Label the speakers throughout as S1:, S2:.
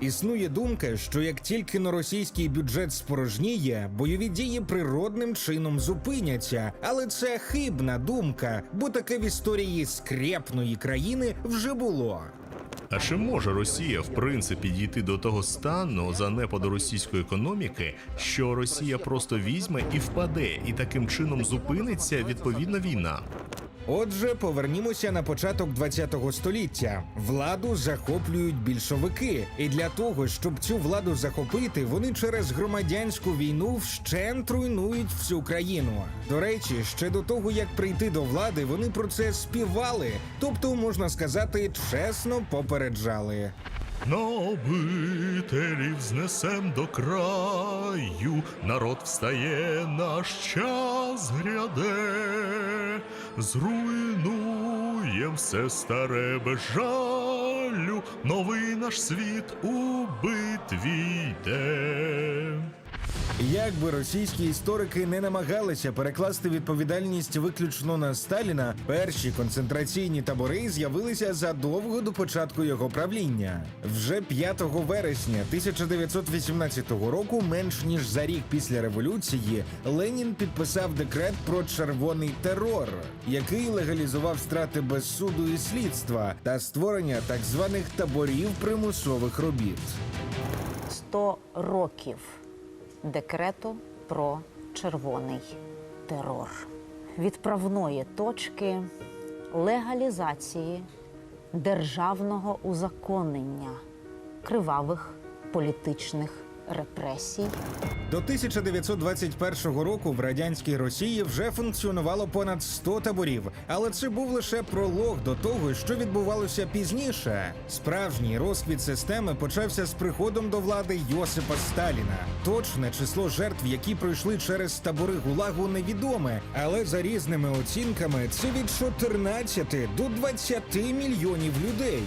S1: Існує думка, що як тільки на російський бюджет спорожніє, бойові дії природним чином зупиняться. Але це хибна думка, бо таке в історії скрепної країни вже було.
S2: А чи може Росія в принципі дійти до того стану занепаду російської економіки, що Росія просто візьме і впаде, і таким чином зупиниться відповідна війна?
S1: Отже, повернімося на початок ХХ століття. Владу захоплюють більшовики, і для того, щоб цю владу захопити, вони через громадянську війну вщент руйнують всю країну. До речі, ще до того як прийти до влади, вони про це співали, тобто можна сказати, чесно попереджали.
S2: На обителів знесем до краю, народ встає, наш час гряде, зруйнуєм все старе без жалю, новий наш світ у битві йде.
S1: Як би російські історики не намагалися перекласти відповідальність виключно на Сталіна, перші концентраційні табори з'явилися задовго до початку його правління. Вже 5 вересня 1918 року, менш ніж за рік після революції, Ленін підписав декрет про червоний терор, який легалізував страти без суду і слідства та створення так званих таборів примусових робіт.
S3: 100 років декрету про червоний терор, відправної точки легалізації державного узаконення кривавих політичних репресій.
S1: До 1921 року в радянській Росії вже функціонувало понад 100 таборів, але це був лише пролог до того, що відбувалося пізніше. Справжній розквіт системи почався з приходом до влади Йосипа Сталіна. Точне число жертв, які пройшли через табори ГУЛАГу, невідоме, але за різними оцінками це від 14 до 20 мільйонів людей.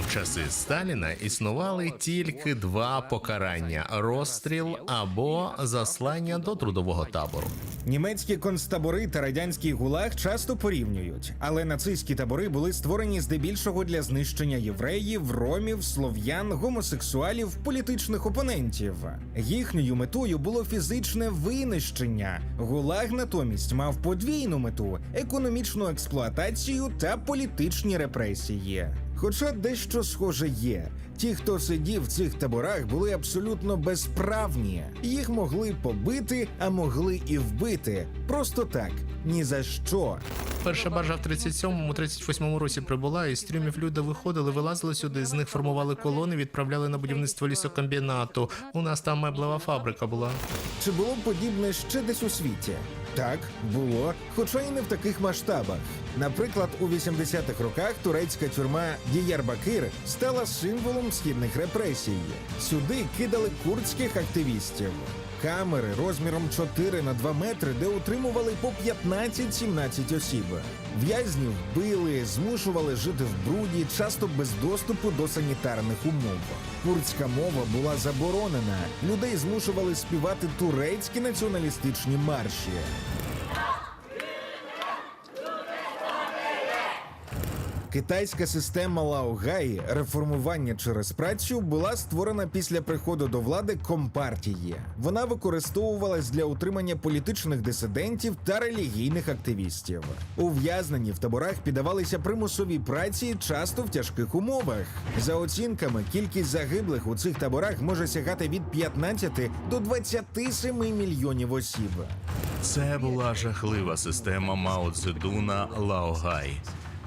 S2: В часи Сталіна існували тільки два покарання: розстріл або заслання до трудового табору.
S1: Німецькі концтабори та радянський гулаг часто порівнюють, але нацистські табори були створені здебільшого для знищення євреїв, ромів, слов'ян, гомосексуалів, політичних опонентів. Їхньою метою було фізичне винищення. Гулаг натомість мав подвійну мету економічну експлуатацію та політичні репресії. Хоча дещо схоже є. Ті, хто сидів в цих таборах, були абсолютно безправні. Їх могли побити, а могли і вбити. Просто так, ні за що.
S2: Перша баржа в 37-38 році прибула, і з трюмів люди виходили, вилазили сюди, з них формували колони, відправляли на будівництво лісокомбінату. У нас там меблева фабрика була.
S1: Чи було подібне ще десь у світі? Так, було, хоча і не в таких масштабах. Наприклад, у 80-х роках турецька тюрма Діярбакир стала символом східних репресій. Сюди кидали курдських активістів. Камери розміром 4 на 2 метри, де утримували по 15-17 осіб. В'язнів били, змушували жити в бруді, часто без доступу до санітарних умов. Курдська мова була заборонена. Людей змушували співати турецькі націоналістичні марші. Китайська система Лаогай реформування через працю була створена після приходу до влади компартії. Вона використовувалась для утримання політичних дисидентів та релігійних активістів. Ув'язнені в таборах піддавалися примусовій праці, часто в тяжких умовах. За оцінками, кількість загиблих у цих таборах може сягати від 15 до 27 мільйонів осіб.
S2: Це була жахлива система Мао Цзедуна Лаогай.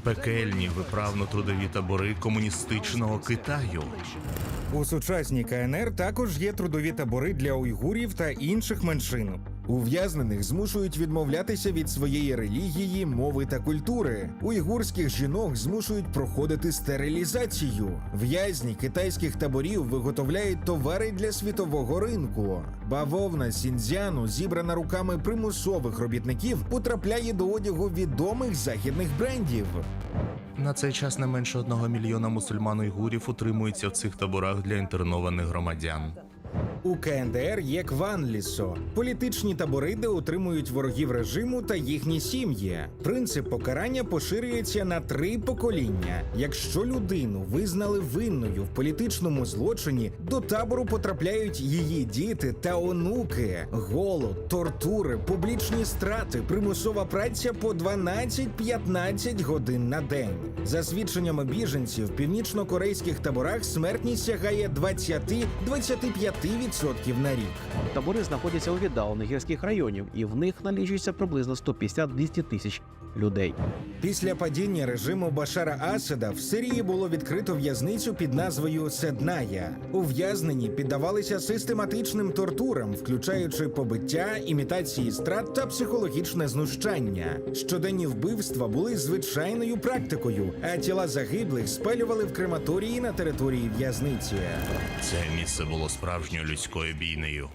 S2: Пекельні виправно-трудові табори комуністичного Китаю.
S1: У сучасній КНР також є трудові табори для уйгурів та інших меншин. Ув'язнених змушують відмовлятися від своєї релігії, мови та культури. Уйгурських жінок змушують проходити стерилізацію. В'язні китайських таборів виготовляють товари для світового ринку. Бавовна сінзяну, зібрана руками примусових робітників, потрапляє до одягу відомих західних брендів.
S2: На цей час не менше одного мільйона мусульман уйгурів утримуються в цих таборах для інтернованих громадян.
S1: У КНДР є Кванлісо політичні табори, де утримують ворогів режиму та їхні сім'ї. Принцип покарання поширюється на три покоління. Якщо людину визнали винною в політичному злочині, до табору потрапляють її діти та онуки. Голод, тортури, публічні страти, примусова праця по 12-15 годин на день. За свідченнями біженців, в північно-корейських таборах смертність сягає 20-25% на рік.
S4: Табори знаходяться у віддалених гірських районів, і в них налічується приблизно 150-200 тисяч людей.
S1: Після падіння режиму Башара Асада в Сирії було відкрито в'язницю під назвою Седная. Ув'язнені піддавалися систематичним тортурам, включаючи побиття, імітації страт та психологічне знущання. Щоденні вбивства були звичайною практикою, а тіла загиблих спалювали в крематорії на території в'язниці.
S2: Це місце було справжньою людською бійнею.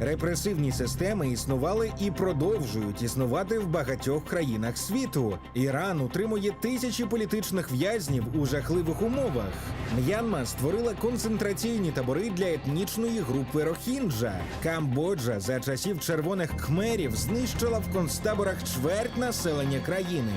S1: Репресивні системи існували і продовжують існувати в багатьох країнах світу. Іран утримує тисячі політичних в'язнів у жахливих умовах. М'янма створила концентраційні табори для етнічної групи Рохінджа. Камбоджа за часів червоних кхмерів знищила в концтаборах чверть населення країни.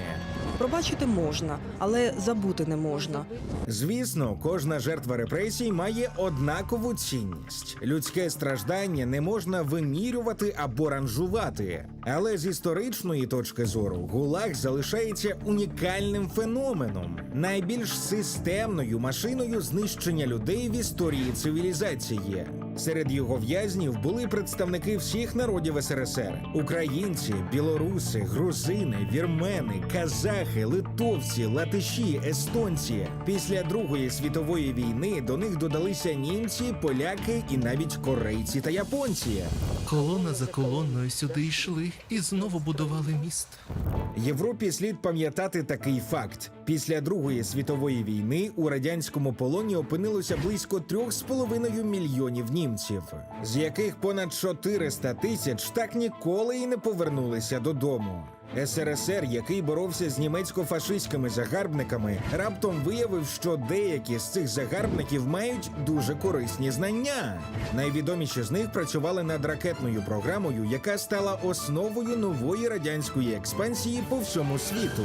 S5: Пробачити можна, але забути не можна.
S1: Звісно, кожна жертва репресій має однакову цінність. Людське страждання не можна вимірювати або ранжувати. Але з історичної точки зору ГУЛАГ залишається унікальним феноменом, найбільш системною машиною знищення людей в історії цивілізації. Серед його в'язнів були представники всіх народів СРСР: українці, білоруси, грузини, вірмени, казахи, литовці, латиші, естонці. Після Другої світової війни до них додалися німці, поляки і навіть корейці та японці.
S2: Колона за колоною сюди йшли і знову будували міст.
S1: Європі слід пам'ятати такий факт: після Другої світової війни у радянському полоні опинилося близько 3,5 мільйонів німців, з яких понад 400 тисяч так ніколи і не повернулися додому. СРСР, який боровся з німецько-фашистськими загарбниками, раптом виявив, що деякі з цих загарбників мають дуже корисні знання. Найвідоміші з них працювали над ракетною програмою, яка стала основою нової радянської експансії по всьому світу.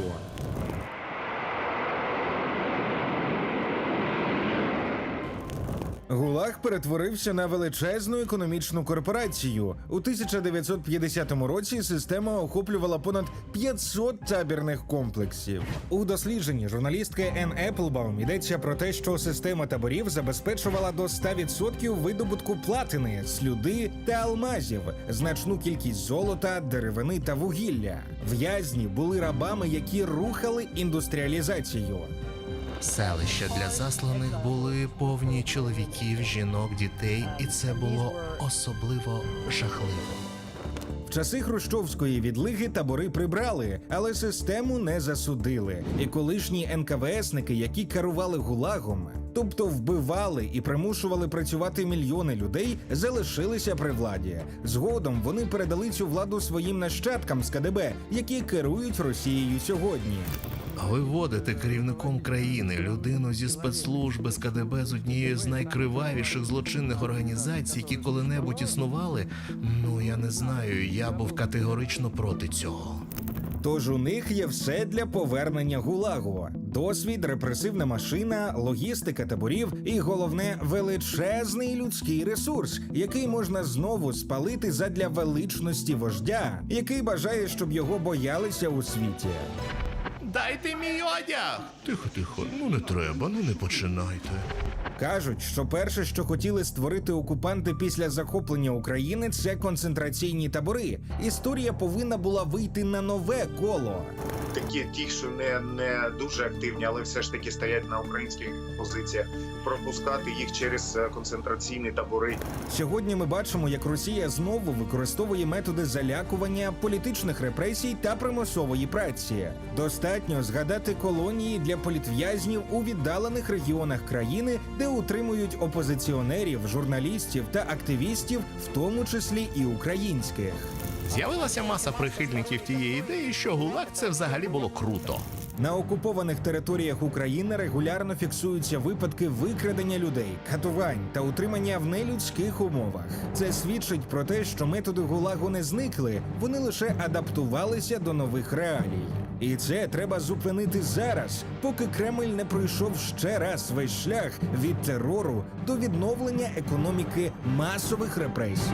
S1: ГУЛАГ перетворився на величезну економічну корпорацію. У 1950 році система охоплювала понад 500 табірних комплексів. У дослідженні журналістки Ен Еплбаум йдеться про те, що система таборів забезпечувала до 100% видобутку платини, слюди та алмазів, значну кількість золота, деревини та вугілля. В'язні були рабами, які рухали індустріалізацію.
S2: Селища для засланих були повні чоловіків, жінок, дітей, і це було особливо жахливо.
S1: В часи хрущовської відлиги табори прибрали, але систему не засудили. І колишні НКВСники, які керували гулагом, тобто вбивали і примушували працювати мільйони людей, залишилися при владі. Згодом вони передали цю владу своїм нащадкам з КДБ, які керують Росією сьогодні.
S2: Виводити керівником країни людину зі спецслужби з КДБ з однієї з найкривавіших злочинних організацій, які коли-небудь існували. Ну я не знаю, я був категорично проти цього.
S1: Тож у них є все для повернення гулагу: досвід, репресивна машина, логістика таборів і головне величезний людський ресурс, який можна знову спалити задля величності вождя, який бажає, щоб його боялися у світі.
S2: Дайте мій одяг! Тихо, тихо, ну не треба, ну не починайте.
S1: Кажуть, що перше, що хотіли створити окупанти після захоплення України, це концентраційні табори. Історія повинна була вийти на нове коло.
S6: Такі ті, що не, не дуже активні, але все ж таки стоять на українських позиціях, пропускати їх через е, концентраційні табори.
S1: Сьогодні ми бачимо, як Росія знову використовує методи залякування, політичних репресій та примусової праці. Достатньо згадати колонії для політв'язнів у віддалених регіонах країни, де утримують опозиціонерів, журналістів та активістів, в тому числі і українських.
S2: З'явилася маса прихильників тієї ідеї, що гулаг це взагалі було круто.
S1: На окупованих територіях України регулярно фіксуються випадки викрадення людей, катувань та утримання в нелюдських умовах. Це свідчить про те, що методи гулагу не зникли, вони лише адаптувалися до нових реалій. І це треба зупинити зараз, поки Кремль не пройшов ще раз весь шлях від терору до відновлення економіки масових репресій.